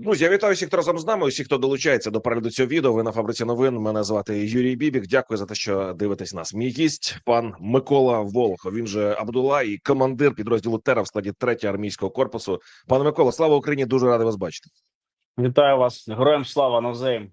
Друзі, я вітаю всіх, хто разом з нами. Усіх, хто долучається до перегляду цього відео. Ви на фабриці новин. Мене звати Юрій Бібік. Дякую за те, що дивитесь нас. Мій гість, пан Микола Волохов. Він же Абдула і командир підрозділу Тера в складі 3 армійського корпусу. Пане Микола, слава Україні! Дуже радий вас бачити. Вітаю вас, героям слава навзаєм.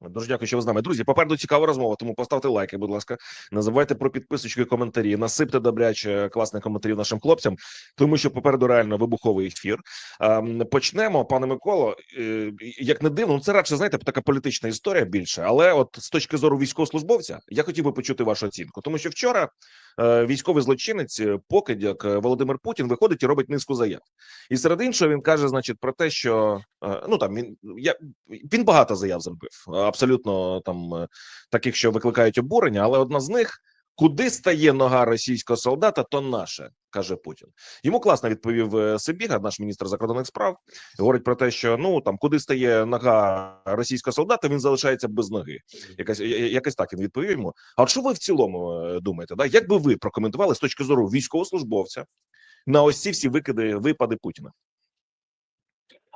Дуже дякую, що ви з нами. Друзі, попереду цікава розмова, тому поставте лайки, будь ласка. Не забувайте про підписочки і коментарі. Насипте добряче класних коментарів нашим хлопцям, тому що попереду реально вибуховий ефір. Ем, Почнемо, пане Миколо. е, Як не дивно, ну це радше знаєте, така політична історія більше. Але от з точки зору військовослужбовця, я хотів би почути вашу оцінку, тому що вчора е, військовий злочинець, е, покидьок е, Володимир Путін виходить і робить низку заяв. І серед іншого він каже, значить, про те, що е, ну там він я він багато заяв зробив, абсолютно там е, таких, що викликають обурення, але одна з них. Куди стає нога російського солдата, то наше, каже Путін. Йому класно відповів е, Сибіга, наш міністр закордонних справ. Говорить про те, що ну там куди стає нога російського солдата, він залишається без ноги. Якась якось так він відповів йому. А що ви в цілому е, думаєте? Да? Як би ви прокоментували з точки зору військовослужбовця на ось ці всі викиди випади Путіна?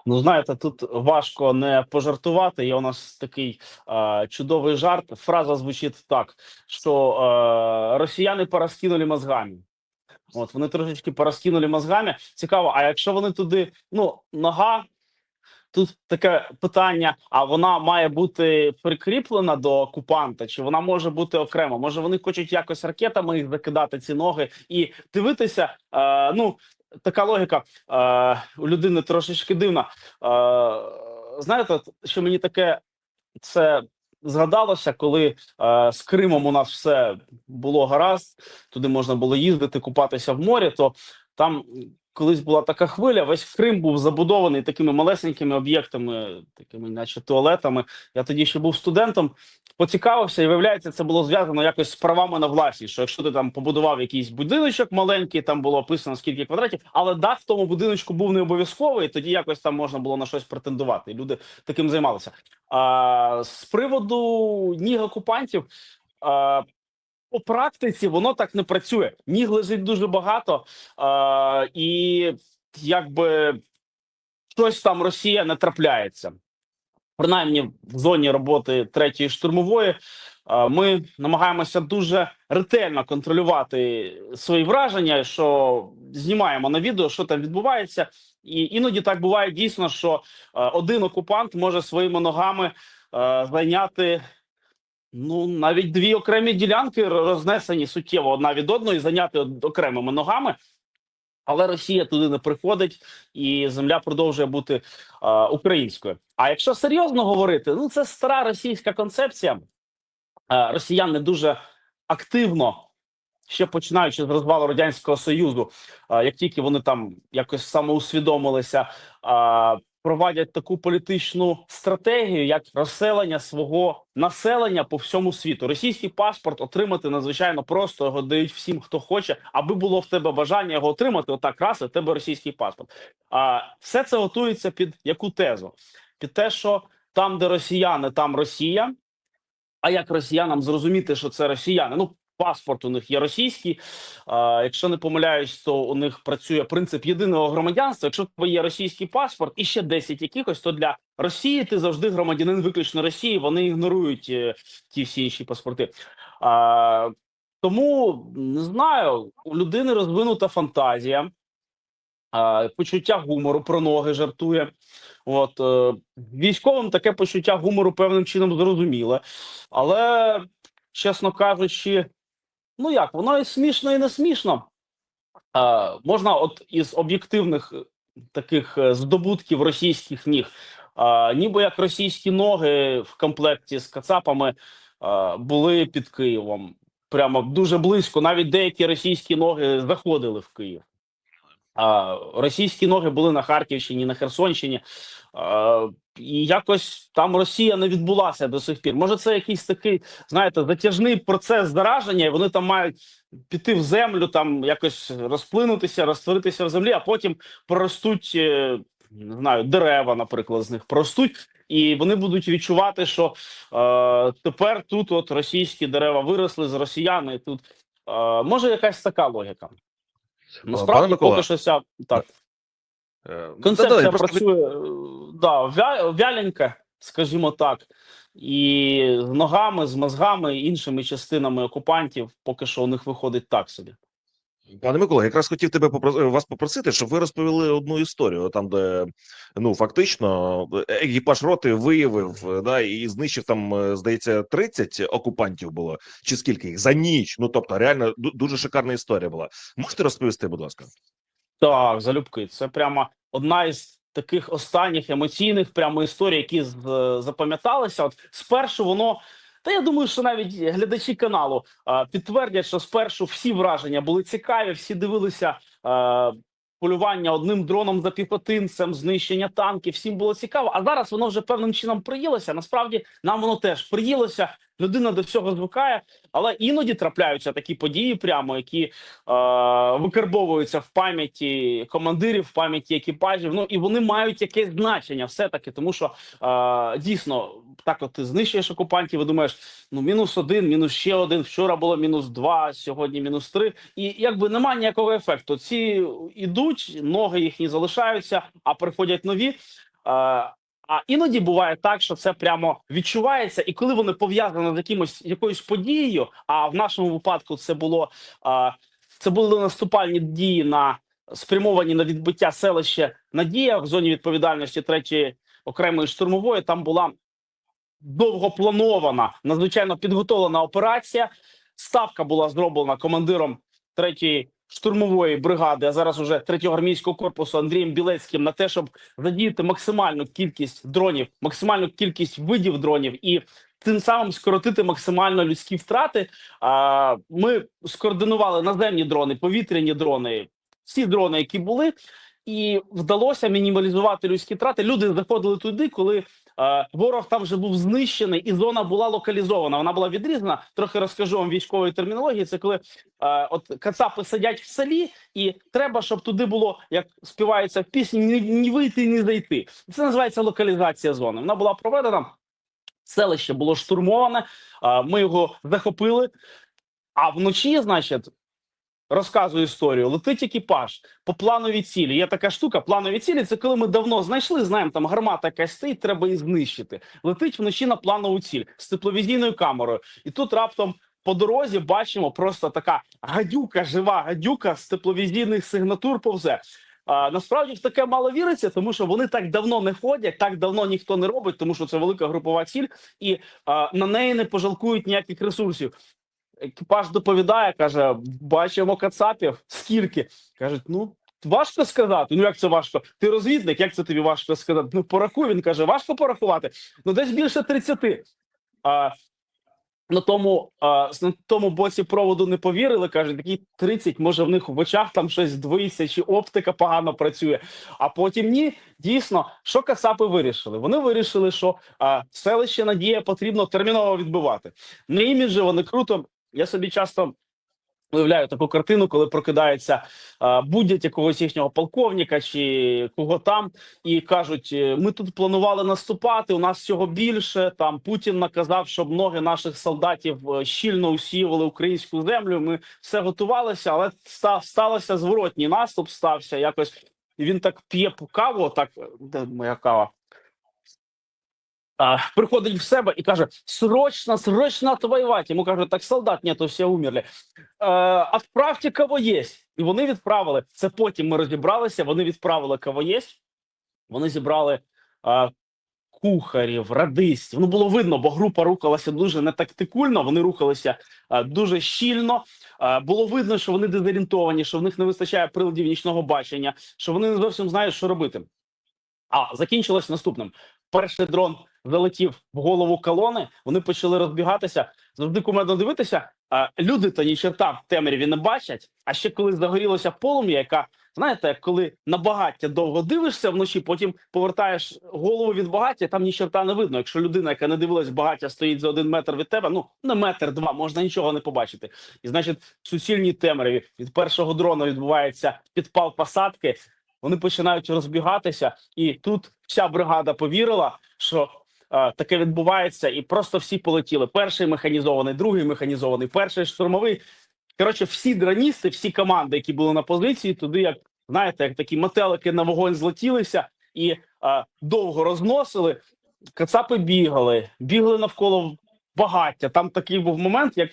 Ну знаєте, тут важко не пожартувати. Є у нас такий е, чудовий жарт. Фраза звучить так: що е, росіяни пораскинули мозгами. От вони трошечки пораскинули мозгами. Цікаво, а якщо вони туди, ну нога. Тут таке питання: а вона має бути прикріплена до окупанта, чи вона може бути окремо? Може вони хочуть якось ракетами їх закидати ці ноги і дивитися? Е, ну така логіка е, у людини трошечки дивна. Е, знаєте, що мені таке це згадалося, коли е, з Кримом у нас все було гаразд, туди можна було їздити, купатися в морі, то там. Колись була така хвиля, весь Крим був забудований такими малесенькими об'єктами, такими, наче туалетами. Я тоді ще був студентом, поцікавився, і виявляється, це було зв'язано якось з правами на власність. Що якщо ти там побудував якийсь будиночок маленький, там було описано скільки квадратів, але дах в тому будиночку був не обов'язковий, тоді якось там можна було на щось претендувати. Люди таким займалися. А з приводу ніг окупантів. По практиці воно так не працює. Ніг лежить дуже багато, а, і якби щось там Росія не трапляється. Принаймні в зоні роботи третьої штурмової ми намагаємося дуже ретельно контролювати свої враження, що знімаємо на відео, що там відбувається, і іноді так буває дійсно, що один окупант може своїми ногами зайняти. Ну, навіть дві окремі ділянки рознесені суттєво одна від одної, зайняти окремими ногами. Але Росія туди не приходить, і земля продовжує бути е, українською. А якщо серйозно говорити, ну це стара російська концепція. Е, росіяни дуже активно, ще починаючи з розвалу радянського союзу, е, як тільки вони там якось самоусвідомилися, е, проводять таку політичну стратегію, як розселення свого населення по всьому світу. Російський паспорт отримати надзвичайно просто його дають всім, хто хоче, аби було в тебе бажання його отримати. Отак раз в тебе російський паспорт. А все це готується під яку тезу? Під те, що там, де росіяни, там Росія. А як росіянам зрозуміти, що це росіяни? Ну, паспорт у них є російський. А, якщо не помиляюсь, то у них працює принцип єдиного громадянства. Якщо в тебе є російський паспорт і ще 10 якихось, то для Росії ти завжди громадянин виключно Росії. Вони ігнорують е, ті всі інші паспорти. А, тому не знаю, у людини розвинута фантазія. А, почуття гумору про ноги жартує. От е, військовим таке почуття гумору певним чином зрозуміле, але, чесно кажучи, ну як, воно і смішно, і не смішно. Е, можна, от із об'єктивних е, таких е, здобутків російських ніг, е, ніби як російські ноги в комплекті з кацапами е, були під Києвом. Прямо дуже близько. Навіть деякі російські ноги заходили в Київ. Російські ноги були на Харківщині, на Херсонщині. І якось там Росія не відбулася до сих пір. Може, це якийсь такий, знаєте, затяжний процес зараження, і вони там мають піти в землю, там якось розплинутися, розтворитися в землі, а потім проростуть, е, не знаю, дерева, наприклад, з них проростуть, і вони будуть відчувати, що е, тепер тут от російські дерева виросли з росіян, і тут е, може якась така логіка. Насправді, Микола, поки що ся так. Е, Концепція да-да, я просто працює е, да, вя, вяленька, скажімо так, і з ногами, з мозгами, іншими частинами окупантів поки що у них виходить так собі. Пане Микола, якраз хотів тебе попро- вас попросити, щоб ви розповіли одну історію, там, де ну фактично екіпаж роти виявив е, да і знищив там, е, здається, 30 окупантів було, чи скільки їх за ніч. Ну тобто, реально дуже шикарна історія була. Можете розповісти, будь ласка? Так, залюбки. Це прямо одна із таких останніх емоційних прямо історій, які запам'яталися. От спершу воно. Та я думаю, що навіть глядачі каналу підтвердять, що спершу всі враження були цікаві, всі дивилися полювання одним дроном за піхотинцем, знищення танків. Всім було цікаво. А зараз воно вже певним чином приїлося. Насправді нам воно теж приїлося. Людина до всього звикає, але іноді трапляються такі події, прямо які е, викарбовуються в пам'яті командирів, в пам'яті екіпажів. Ну і вони мають якесь значення, все таки, тому що е, дійсно так, от ти знищуєш окупантів, і думаєш, ну мінус один, мінус ще один. Вчора було мінус два, сьогодні мінус три. І якби немає ніякого ефекту. Ці ідуть, ноги їхні залишаються, а приходять нові. Е, а іноді буває так, що це прямо відчувається, і коли вони пов'язані з якимось якоюсь подією. А в нашому випадку це було це були наступальні дії на спрямовані на відбиття селища Надія в зоні відповідальності третьої окремої штурмової. Там була довгопланована, надзвичайно підготовлена операція. Ставка була зроблена командиром третьої штурмової бригади, а зараз уже третього армійського корпусу Андрієм Білецьким на те, щоб задіяти максимальну кількість дронів, максимальну кількість видів дронів і тим самим скоротити максимально людські втрати. Ми скоординували наземні дрони, повітряні дрони, всі дрони, які були. І вдалося мінімалізувати людські втрати. Люди заходили туди, коли ворог там вже був знищений, і зона була локалізована. Вона була відрізана. Трохи розкажу вам військової термінології. Це коли от кацапи сидять в селі, і треба, щоб туди було, як співається в пісні, ні, вийти, ні зайти. Це називається локалізація зони. Вона була проведена. Селище було штурмоване. ми його захопили. А вночі, значить, розказую історію. Летить екіпаж по плановій цілі. Є така штука. Планові цілі це коли ми давно знайшли. Знаємо, там гармата якась стоїть, треба її знищити. Летить вночі на планову ціль з тепловізійною камерою, і тут раптом. По дорозі бачимо просто така гадюка, жива гадюка з тепловізійних сигнатур повзе. А, насправді в таке мало віриться, тому що вони так давно не ходять, так давно ніхто не робить, тому що це велика групова ціль, і а, на неї не пожалкують ніяких ресурсів. Екіпаж доповідає, каже: бачимо кацапів. Скільки кажуть, ну. Важко сказати. Ну як це важко? Ти розвідник, як це тобі важко сказати? Ну порахуй. Він каже, важко порахувати. Ну десь більше 30. А, на тому, а, на тому боці проводу не повірили. кажуть, такі 30, може в них в очах там щось двоїться, чи оптика погано працює. А потім ні, дійсно, що кацапи вирішили? Вони вирішили, що а, селище Надія потрібно терміново відбивати. На іміджі вони круто. Я собі часто уявляю таку картину, коли прокидається а, будь якогось їхнього полковника чи кого там, і кажуть: «Е, ми тут планували наступати. У нас всього більше. Там Путін наказав, щоб ноги наших солдатів е, щільно усіювали українську землю. Ми все готувалися, але ста, сталося зворотній наступ. Стався якось. І він так п'є каву. Так де моя кава? Приходить в себе і каже: срочно, срочно отвоювати. Йому кажуть, так солдат нету, всі умерли. Е, Отправте кого єсть. І вони відправили. Це потім ми розібралися. Вони відправили кого єсть. Вони зібрали е, кухарів, радистів. Ну було видно, бо група рухалася дуже не тактикульно. Вони рухалися е, дуже щільно. Е, було видно, що вони дезорієнтовані, що в них не вистачає приладів нічного бачення, що вони не зовсім знають, що робити. А закінчилось наступним: перший дрон залетів в голову колони. Вони почали розбігатися. Завжди кумедно дивитися. А люди то ні черта в темряві не бачать. А ще коли загорілося полум'я, яка знаєте, коли на багаття довго дивишся вночі, потім повертаєш голову від багаття, там ні черта не видно. Якщо людина, яка не дивилась багаття, стоїть за один метр від тебе, ну на метр два можна нічого не побачити. І значить, в суцільній темряві від першого дрона відбувається підпал посадки. Вони починають розбігатися, і тут вся бригада повірила, що таке відбувається, і просто всі полетіли. Перший механізований, другий механізований, перший штурмовий. Коротше, всі драністи, всі команди, які були на позиції, туди як знаєте, як такі метелики на вогонь злетілися і е, довго розносили. Кацапи бігали, бігли навколо багаття. Там такий був момент, як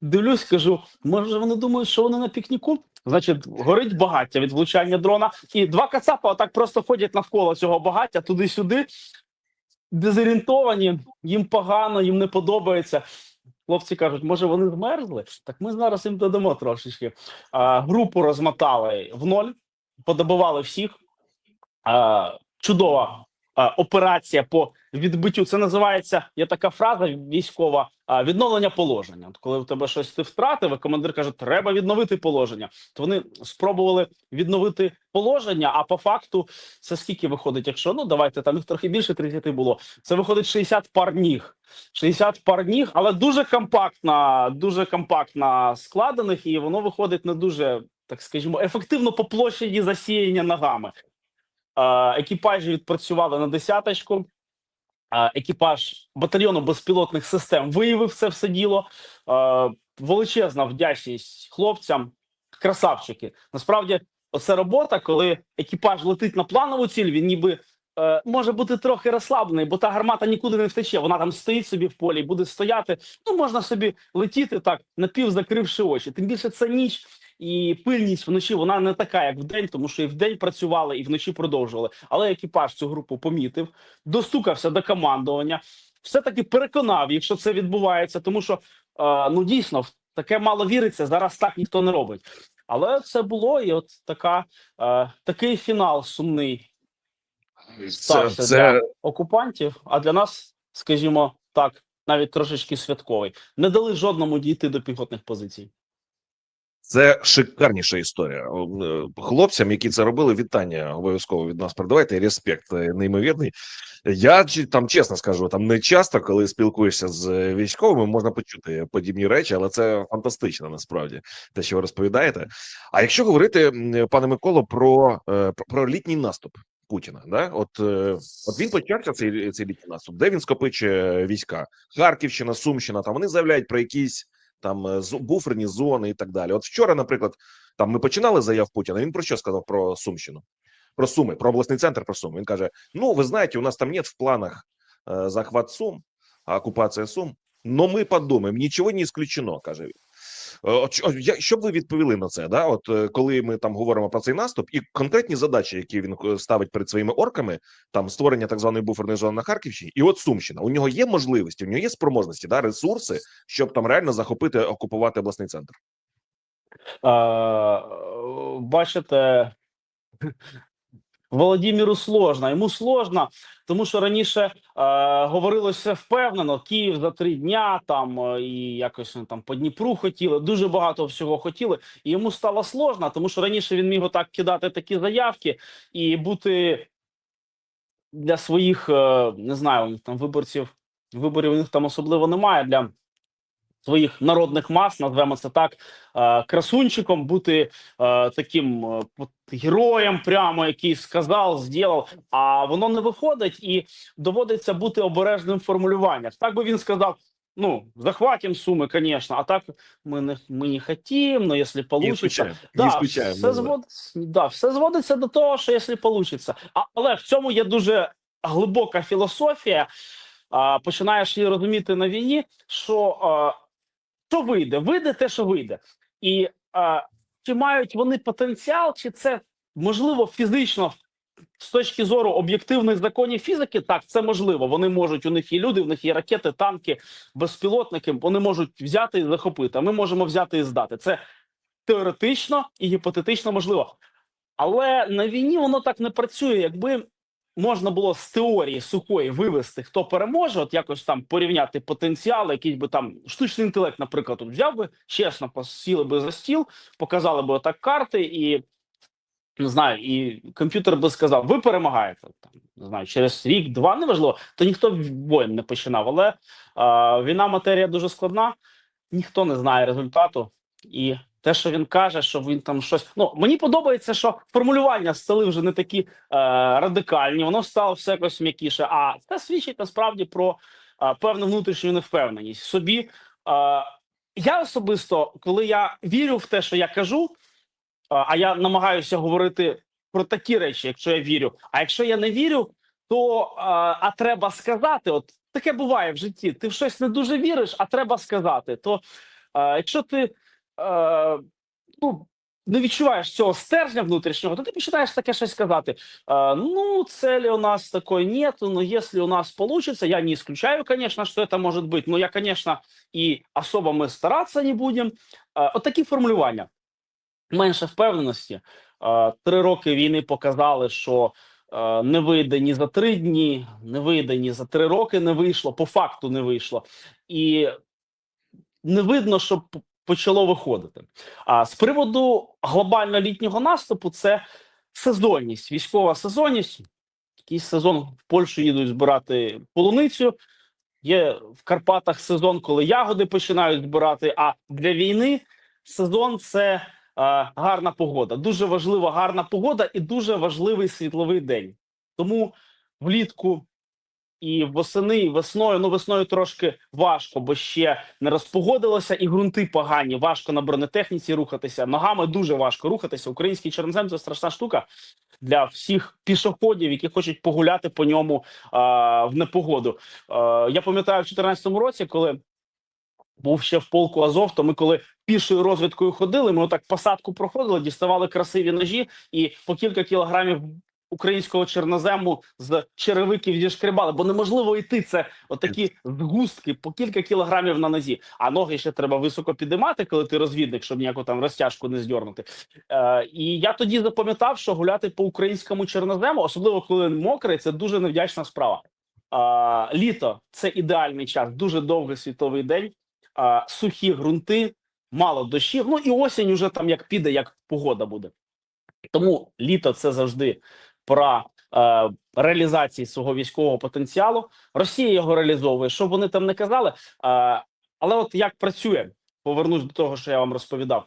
дивлюсь, кажу, може вони думають, що вони на пікніку? Значить, горить багаття від влучання дрона, і два кацапа отак просто ходять навколо цього багаття туди-сюди, дезорієнтовані, їм погано, їм не подобається. Хлопці кажуть, може вони вмерзли? Так ми зараз їм додамо трошечки. А, групу розмотали в ноль, подобували всіх. А, чудова операція по відбиттю. Це називається є така фраза військова а, відновлення положення. От коли в тебе щось ти втратив, і командир каже, треба відновити положення. То вони спробували відновити положення. А по факту це скільки виходить? Якщо ну давайте там їх трохи більше 30 було. Це виходить 60 пар ніг. 60 пар ніг, але дуже компактно, дуже компактно складених, і воно виходить не дуже, так скажімо, ефективно по площаді засіяння ногами. Е, екіпажі відпрацювали на десяточку. Е, екіпаж батальйону безпілотних систем виявив це все діло. Е, величезна вдячність хлопцям, красавчики. Насправді, оце робота, коли екіпаж летить на планову ціль, він ніби може бути трохи розслаблений, бо та гармата нікуди не втече. Вона там стоїть собі в полі, буде стояти. Ну можна собі летіти так, напів закривши очі. Тим більше це ніч. І пильність вночі вона не така, як вдень, тому що і вдень працювали, і вночі продовжували. Але екіпаж цю групу помітив, достукався до командування, все-таки переконав їх, що це відбувається, тому що е, ну дійсно в таке мало віриться. Зараз так ніхто не робить. Але це було, і от така е, такий фінал сумний Це, стався це для окупантів. А для нас, скажімо так, навіть трошечки святковий. Не дали жодному дійти до піхотних позицій. Це шикарніша історія. Е, Хлопцям, які це робили, вітання обов'язково від нас передавайте. Респект е, неймовірний. Я там чесно скажу, там не часто, коли спілкуєшся з е, військовими, можна почути подібні речі, але це фантастично насправді те, що ви розповідаєте. А якщо говорити, пане Миколо, про, про, літній наступ Путіна, да, от, от він почався цей, цей літній наступ, де він скопичує війська, Харківщина, Сумщина. Там вони заявляють про якісь там е, буферні зони і так далі. От вчора, наприклад, там ми починали заяв Путіна. Він про що сказав про Сумщину? Про Суми, про обласний центр про Суми. Він каже: Ну, ви знаєте, у нас там нет в планах э, захват Сум, окупація Сум. Но ми подумаємо, нічого не исключено, каже він. Е, що- б ви відповіли на це? Да? От е, коли ми там говоримо про цей наступ і конкретні задачі, які він е, ставить перед своїми орками, там створення так званої буферної зони на Харківщині, і от Сумщина. У нього є можливості, у нього є спроможності, да, ресурси, щоб там реально захопити, окупувати обласний центр. Е, бачите, Володимиру сложно. Йому сложно, тому що раніше е, говорилося впевнено: Київ за три дня там е, і якось там по Дніпру хотіли. Дуже багато всього хотіли. І йому стало сложно, тому що раніше він міг отак кидати такі заявки і бути для своїх, е, не знаю, там виборців. Виборів у них там особливо немає для своїх народних мас, назвемо це так, е, красунчиком, бути е, таким е, героєм, прямо який сказав, зробив, а воно не виходить і доводиться бути обережним в формулюваннях. Так би він сказав. Ну, захватим суми, конечно, а так ми не ми не хотим, но если получится, не Да, все, зводиться, да, все зводиться до того, що якщо вийде. А, але в цьому є дуже глибока філософія. А, починаєш її розуміти на війні, що а, що вийде? Вийде те, що вийде. І а, чи мають вони потенціал, чи це можливо фізично з точки зору об'єктивних законів фізики? Так, це можливо. Вони можуть, у них є люди, у них є ракети, танки, безпілотники. Вони можуть взяти і захопити. А ми можемо взяти і здати. Це теоретично і гіпотетично можливо. Але на війні воно так не працює. Якби можна було з теорії сухої вивести, хто переможе, от якось там порівняти потенціал, якийсь би там штучний інтелект, наприклад, тут взяв би, чесно, посіли би за стіл, показали би отак карти, і не знаю, і комп'ютер би сказав: ви перемагаєте там, не знаю, через рік, два, неважливо, то ніхто воєн не починав. Але а, війна матерія дуже складна, ніхто не знає результату. І те, що він каже, що він там щось. Ну мені подобається, що формулювання стали вже не такі е, радикальні, воно стало все якось м'якіше. А це свідчить насправді про е, певну внутрішню невпевненість собі. Е, я особисто, коли я вірю в те, що я кажу, а а я намагаюся говорити про такі речі, якщо я вірю. А якщо я не вірю, то а, а треба сказати, от таке буває в житті. Ти в щось не дуже віриш, а треба сказати. То а, якщо ти а, ну, не відчуваєш цього стержня внутрішнього, то ти починаєш таке щось казати. А, ну, цели у нас такой нету, но если у нас получится, я не исключаю, конечно, что это может быть, но я, конечно, и особо мы стараться не будем. А, от такі формулювання. Менше впевненості. А, Три роки війни показали, що е, не вийде ні за три дні, не вийде ні за три роки, не вийшло, по факту не вийшло. І не видно, щоб п- почало виходити. А з приводу глобально літнього наступу, це сезонність, військова сезонність. Якийсь сезон в Польщу їдуть збирати полуницю. Є в Карпатах сезон, коли ягоди починають збирати. А для війни сезон це е, гарна погода. Дуже важлива гарна погода і дуже важливий світловий день. Тому влітку і восени, і весною. Ну, весною трошки важко, бо ще не розпогодилося, і ґрунти погані. Важко на бронетехніці рухатися. Ногами дуже важко рухатися. Український чорнозем це страшна штука для всіх пішоходів, які хочуть погуляти по ньому а, в непогоду. А, я пам'ятаю в 2014 році, коли. Був ще в полку Азов, то ми коли пішою розвідкою ходили, ми отак посадку проходили, діставали красиві ножі і по кілька кілограмів українського чорнозему з черевиків зішкребали, бо неможливо йти. Це отакі згустки по кілька кілограмів на нозі. А ноги ще треба високо підіймати, коли ти розвідник, щоб ніяку там розтяжку не здьорнути. Е, і я тоді запам'ятав, що гуляти по українському чорнозему, особливо коли мокрий, це дуже невдячна справа. Е, літо це ідеальний час, дуже довгий світовий день, е, сухі ґрунти, мало дощів. Ну і осінь уже там як піде, як погода буде. Тому літо це завжди пора е, реалізації свого військового потенціалу. Росія його реалізовує, що б вони там не казали. Е, але от як працює, повернусь до того, що я вам розповідав.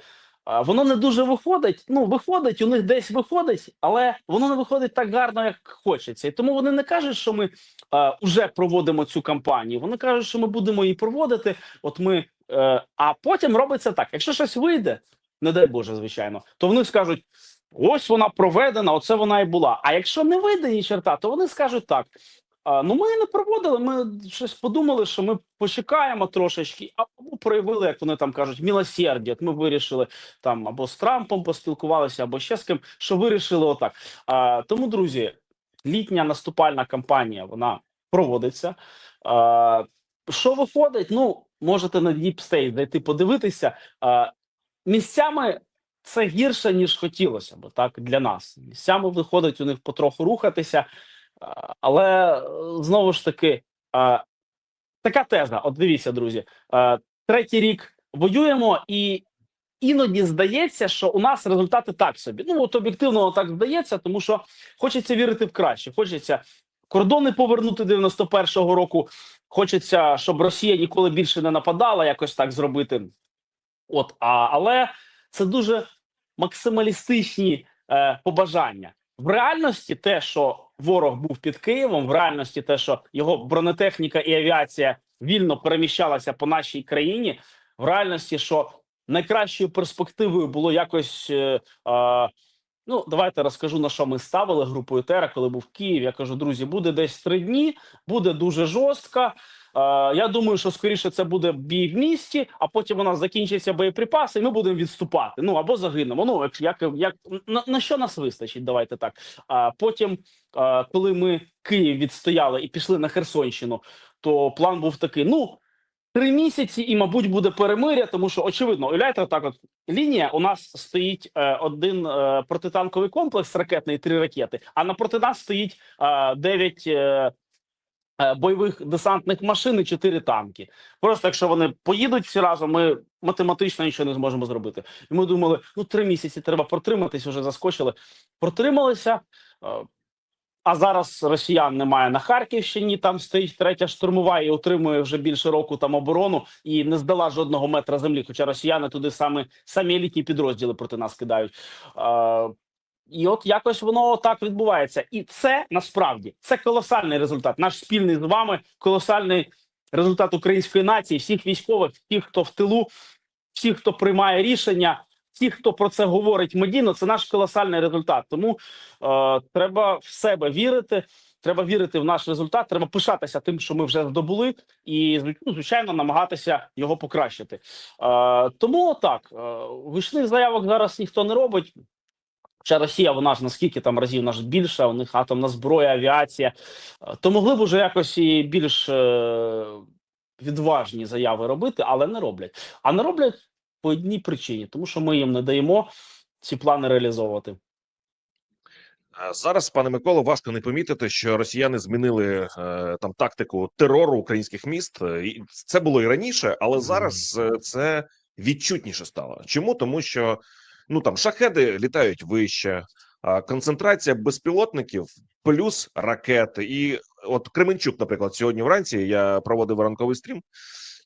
Е, воно не дуже виходить. Ну, виходить, у них десь виходить, але воно не виходить так гарно, як хочеться. І тому вони не кажуть, що ми е, вже проводимо цю кампанію. Вони кажуть, що ми будемо її проводити. От ми, е, а потім робиться так: якщо щось вийде, не дай Боже, звичайно, то вони скажуть: ось вона проведена, оце вона і була. А якщо не вийде черта, то вони скажуть так. Ну, ми не проводили. Ми щось подумали, що ми почекаємо трошечки, або проявили, як вони там кажуть, милосердя. От Ми вирішили там або з Трампом поспілкувалися, або ще з ким, що вирішили отак. А, тому, друзі, літня наступальна кампанія вона проводиться. А, що виходить? Ну, можете на Deep State зайти подивитися. А, місцями це гірше, ніж хотілося б так для нас. Місцями виходить у них потроху рухатися. Але е, знову ж таки, така теза. От дивіться, друзі, третій рік воюємо, і іноді здається, що у нас результати так собі. Ну от об'єктивно так здається, тому що хочеться вірити в краще. Хочеться кордони повернути 91-го року. Хочеться, щоб Росія ніколи більше не нападала, якось так зробити. От, а, але це дуже максималістичні е, побажання. В реальності те, що ворог був під Києвом, в реальності те, що його бронетехніка і авіація вільно переміщалася по нашій країні, в реальності, що найкращою перспективою було якось. Е, е, ну, давайте розкажу на що ми ставили групою Тера, коли був в Києві. Я кажу, друзі, буде десь три дні, буде дуже жорстко. Е, я думаю, що скоріше це буде бій в місті, а потім у нас закінчаться боєприпаси, і ми будемо відступати. Ну або загинемо. Ну як як, як на, на що нас вистачить? Давайте так. А потім, е, коли ми Київ відстояли і пішли на Херсонщину, то план був такий: ну. Три місяці, і, мабуть, буде перемиря, тому що очевидно, уявляєте, так от лінія у нас стоїть е, один е, протитанковий комплекс ракетний, три ракети. А напроти нас стоїть е, дев'ять е, бойових десантних машин і чотири танки. Просто якщо вони поїдуть всі разом, ми математично нічого не зможемо зробити. І ми думали, ну три місяці треба протриматись, вже заскочили. Протрималися. Е, а зараз росіян немає на Харківщині. Там стоїть третя штурмова і утримує вже більше року там оборону і не здала жодного метра землі. Хоча росіяни туди саме самі елітні підрозділи проти нас кидають. І от якось воно так відбувається. І це насправді це колосальний результат. Наш спільний з вами колосальний результат української нації, всіх військових, всіх, хто в тилу, всіх, хто приймає рішення. ті, хто про це говорить медійно, це наш колосальний результат. Тому е, треба в себе вірити. Треба вірити в наш результат. Треба пишатися тим, що ми вже здобули, і ну, звичайно намагатися його покращити. Е, тому так е, гучних заявок зараз ніхто не робить. Хоча Росія, вона ж наскільки там разів наш більша, у них атомна зброя, авіація. Е, То могли б уже якось і більш е, відважні заяви робити, але не роблять. А не роблять по одній причині, тому що ми їм не даємо ці плани реалізовувати. Зараз, пане Миколо, важко не помітити, що росіяни змінили е, там тактику терору українських міст. Це було і раніше, але зараз це відчутніше стало. Чому? Тому що ну там шахеди літають вище, концентрація безпілотників плюс ракети. І от Кременчук, наприклад, сьогодні вранці я проводив ранковий стрім.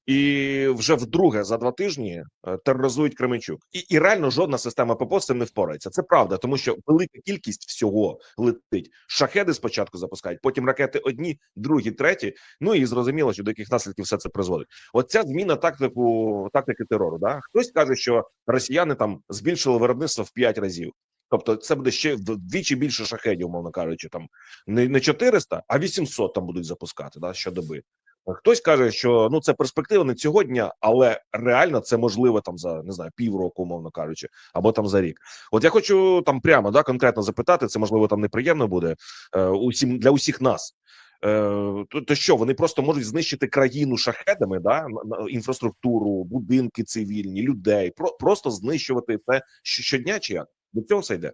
І вже вдруге за два тижні е, тероризують Кременчук, і, і реально жодна система ППО з цим не впорається. Це правда, тому що велика кількість всього летить. Шахеди спочатку запускають, потім ракети одні, другі, треті. Ну і зрозуміло, що до яких наслідків все це призводить. От ця зміна тактику тактики терору. Да хтось каже, що росіяни там збільшили виробництво в 5 разів. Тобто це буде ще вдвічі більше шахедів, умовно кажучи, там не 400, а 800 там будуть запускати да, щодоби. Хтось каже, що ну це перспектива не цього дня, але реально це можливо там за не знаю півроку, умовно кажучи, або там за рік. От я хочу там прямо да конкретно запитати. Це можливо там неприємно буде е, усім для усіх нас. Е, то, то що вони просто можуть знищити країну шахедами, да інфраструктуру, будинки цивільні, людей, про просто знищувати це щодня, чи як до цього все йде?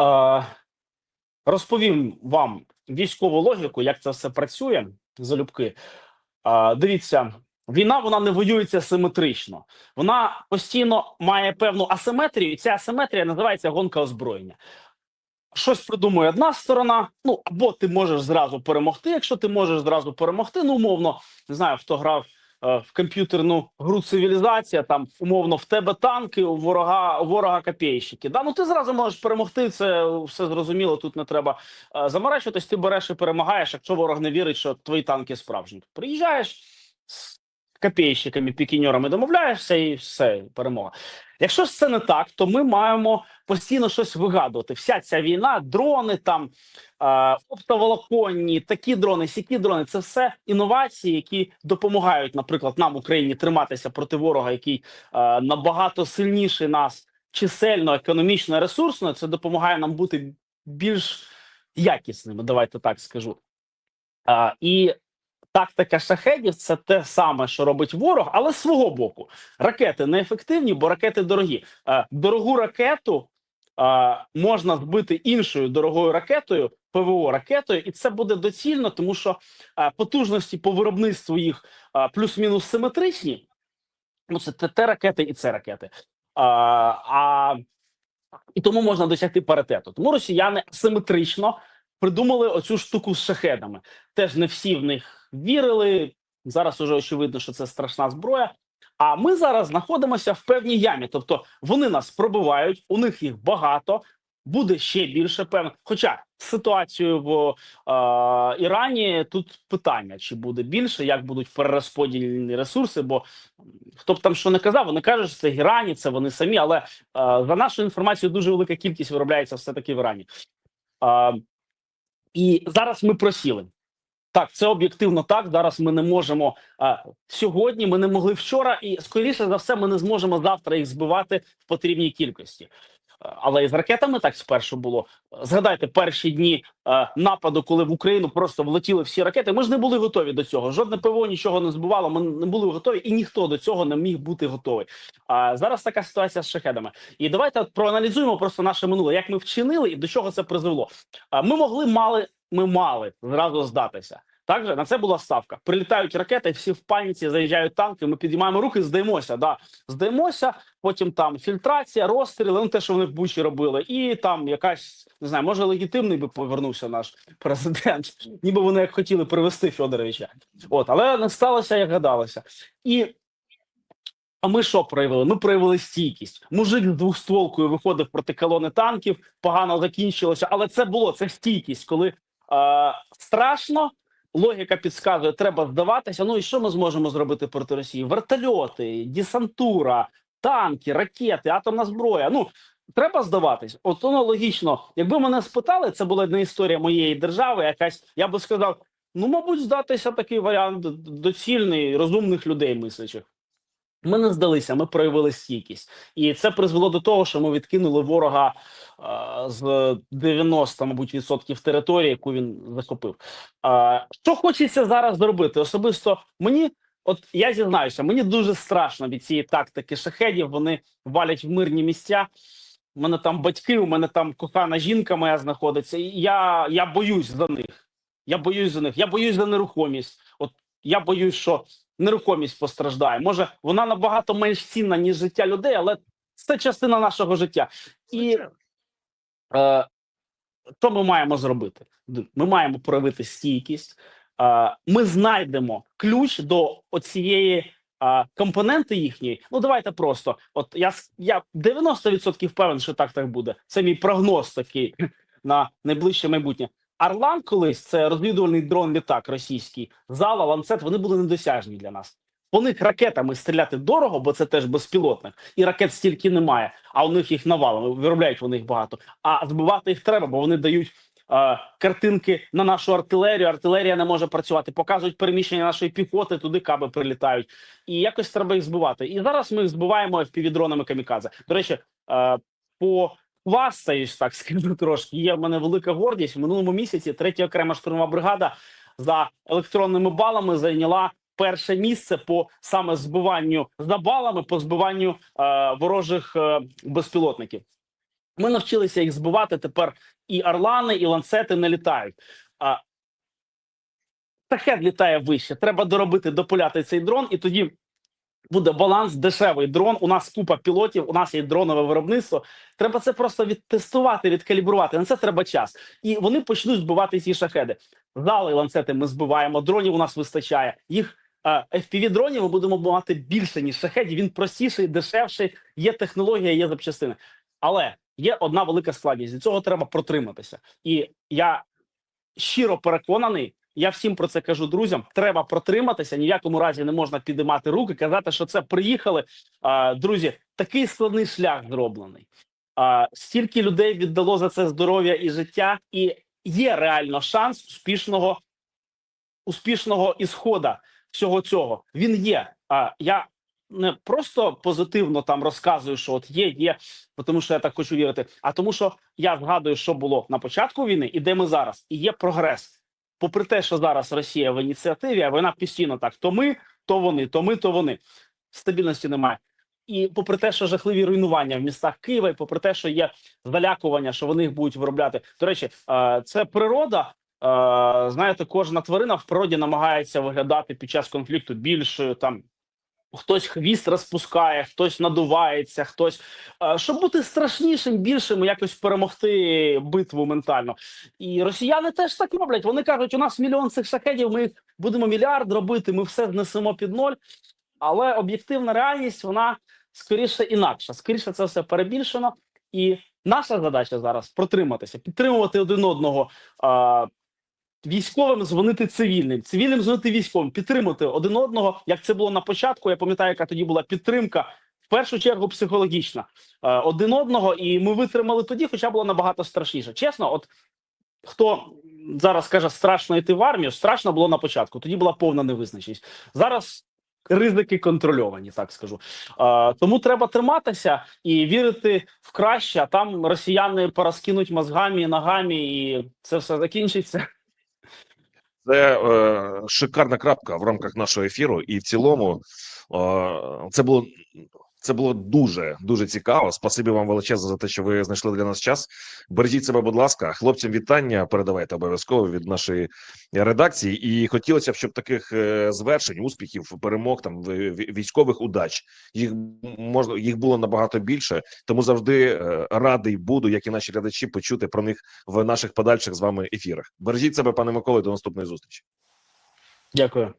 Е, розповім вам військову логіку, як це все працює залюбки. А, дивіться, війна вона не воюється симетрично. Вона постійно має певну асиметрію, і ця асиметрія називається гонка озброєння. Щось придумує одна сторона. Ну або ти можеш зразу перемогти. Якщо ти можеш зразу перемогти, ну умовно не знаю, хто грав в комп'ютерну гру цивілізація. Там умовно в тебе танки, у ворога у ворога копійщики. Да, ну ти зразу можеш перемогти. Це все зрозуміло. Тут не треба е, заморачуватись. Ти береш і перемагаєш, якщо ворог не вірить, що твої танки справжні. Приїжджаєш з копійщиками, пікіньорами домовляєшся, і все, перемога. Якщо ж це не так, то ми маємо постійно щось вигадувати. Вся ця війна, дрони там е, оптоволоконні, такі дрони, сякі дрони це все інновації, які допомагають, наприклад, нам Україні триматися проти ворога, який е, набагато сильніший нас чисельно, економічно, ресурсно. Це допомагає нам бути більш якісними. Давайте так скажу. А, і тактика шахедів це те саме, що робить ворог, але з свого боку. Ракети неефективні, бо ракети дорогі. Е, дорогу ракету е, можна збити іншою дорогою ракетою, ПВО ракетою, і це буде доцільно, тому що е, потужності по виробництву їх плюс-мінус симетричні. Ну, це те, те ракети і це ракети. А, а, і тому можна досягти паритету. Тому росіяни симетрично придумали оцю штуку з шахедами. Теж не всі в них вірили. Зараз уже очевидно, що це страшна зброя. А ми зараз знаходимося в певній ямі. Тобто вони нас пробивають, у них їх багато, буде ще більше певно. Хоча ситуацію в е, Ірані тут питання: чи буде більше, як будуть перерозподілені ресурси? Бо хто б там що не казав, вони кажуть, що це Ірані, це вони самі. Але е, за нашу інформацію дуже велика кількість виробляється все таки в Ірані. Е, і зараз ми просіли. Так, це об'єктивно так. Зараз ми не можемо а, сьогодні. Ми не могли вчора, і скоріше за все, ми не зможемо завтра їх збивати в потрібній кількості. Але і з ракетами так спершу було. Згадайте перші дні е, нападу, коли в Україну просто влетіли всі ракети. Ми ж не були готові до цього. Жодне ПВО нічого не збивало. Ми не були готові, і ніхто до цього не міг бути готовий. А зараз така ситуація з шахедами. І давайте проаналізуємо просто наше минуле, як ми вчинили і до чого це призвело. Ми могли мали, ми мали зразу здатися. Так же на це була ставка. Прилітають ракети, всі в паніці заїжджають танки. Ми підіймаємо руки, здаємося. Да, здаємося. Потім там фільтрація, розстріли, ну те, що вони в Бучі робили, і там якась не знаю, може легітимний би повернувся наш президент, ніби вони як хотіли привести Федоровича. От, але не сталося, як гадалося. І а ми що проявили? Ми проявили стійкість. Мужик з двохстволкою виходив проти колони танків, погано закінчилося, але це було це стійкість, коли страшно. Логіка підказує, треба здаватися. Ну і що ми зможемо зробити проти Росії? Вертольоти, десантура, танки, ракети, атомна зброя. Ну треба здаватись. От воно логічно. Якби мене спитали, це була не історія моєї держави. Якась я би сказав: ну, мабуть, здатися такий варіант доцільний, розумних людей мислячих. Ми не здалися, ми проявили стійкість, і це призвело до того, що ми відкинули ворога а, з 90, мабуть, відсотків території, яку він захопив. А, що хочеться зараз зробити? Особисто мені, от я зізнаюся, мені дуже страшно від цієї тактики шахедів. Вони валять в мирні місця. У мене там батьки, у мене там кохана жінка моя знаходиться. І я, я боюсь за них. Я боюсь за них. Я боюсь за нерухомість. От я боюсь, що нерухомість постраждає. Може, вона набагато менш цінна, ніж життя людей, але це частина нашого життя. І е, що ми маємо зробити? Ми маємо проявити стійкість. Е, ми знайдемо ключ до оцієї е, компоненти їхньої. Ну давайте просто. От я я 90% впевнений, що так так буде. Це мій прогноз такий на найближче майбутнє. Орлан колись це розвідувальний дрон літак російський. Зала, ланцет, вони були недосяжні для нас. По них ракетами стріляти дорого, бо це теж безпілотник, і ракет стільки немає. А у них їх навалом, виробляють вони їх багато. А збивати їх треба, бо вони дають е, картинки на нашу артилерію. Артилерія не може працювати, показують переміщення нашої піхоти, туди каби прилітають. І якось треба їх збивати. І зараз ми їх збиваємо FPV-дронами камікадзе. До речі, е, по хвастаюсь, так скажу трошки. Є в мене велика гордість. В минулому місяці третя окрема штурмова бригада за електронними балами зайняла перше місце по саме збиванню за балами по збиванню е, ворожих е, безпілотників. Ми навчилися їх збивати. Тепер і орлани, і ланцети не літають. А Тахет літає вище. Треба доробити, допуляти цей дрон, і тоді буде баланс, дешевий дрон. У нас купа пілотів, у нас є дронове виробництво. Треба це просто відтестувати, відкалібрувати. На це треба час. І вони почнуть збивати ці шахеди. Зали ланцети ми збиваємо. Дронів у нас вистачає. Їх е, fpv дронів ми будемо мати більше ніж шахедів. Він простіший, дешевший. Є технологія, є запчастини. Але є одна велика складність. Від цього треба протриматися. І я щиро переконаний. Я всім про це кажу друзям. Треба протриматися. Ні в якому разі не можна підіймати руки, казати, що це приїхали. А, друзі, такий складний шлях зроблений. А, стільки людей віддало за це здоров'я і життя, і є реально шанс успішного успішного ісхода всього цього. Він є. А я не просто позитивно там розказую, що от є, є, тому що я так хочу вірити, а тому, що я згадую, що було на початку війни, і де ми зараз, і є прогрес. Попри те, що зараз Росія в ініціативі, а вона постійно так: то ми, то вони, то ми, то вони. Стабільності немає. І попри те, що жахливі руйнування в містах Києва, і попри те, що є залякування, що вони їх будуть виробляти. До речі, е, це природа. Е, Знаєте, кожна тварина в природі намагається виглядати під час конфлікту більшою. Там хтось хвіст розпускає, хтось надувається, хтось е, щоб бути страшнішим, більшим, якось перемогти битву ментально. І росіяни теж так роблять. Вони кажуть, у нас мільйон цих шахедів, ми їх будемо мільярд робити, ми все знесемо під ноль. Але об'єктивна реальність вона скоріше інакша. Скоріше це все перебільшено. І наша задача зараз протриматися, підтримувати один одного. Військовим дзвонити цивільним, цивільним дзвонити військовим, підтримати один одного, як це було на початку. Я пам'ятаю, яка тоді була підтримка, в першу чергу психологічна е, один одного, і ми витримали тоді, хоча було набагато страшніше. Чесно, от хто зараз каже, страшно йти в армію, страшно було на початку. Тоді була повна невизначеність. Зараз ризики контрольовані, так скажу. Е, тому треба триматися і вірити в краще. А там росіяни порозкинуть мозгами, ногами, і це все закінчиться. Це е, шикарна крапка в рамках нашого ефіру, і в цілому е, це було це було дуже дуже цікаво. Спасибі вам величезно за те, що ви знайшли для нас час. Бережіть себе, будь ласка, хлопцям вітання передавайте обов'язково від нашої редакції. І хотілося б, щоб таких е, звершень, успіхів, перемог там військових удач їх можна їх було набагато більше. Тому завжди е, радий буду, як і наші глядачі, почути про них в наших подальших з вами ефірах. Бережіть себе, пане Миколо, до наступної зустрічі. Дякую.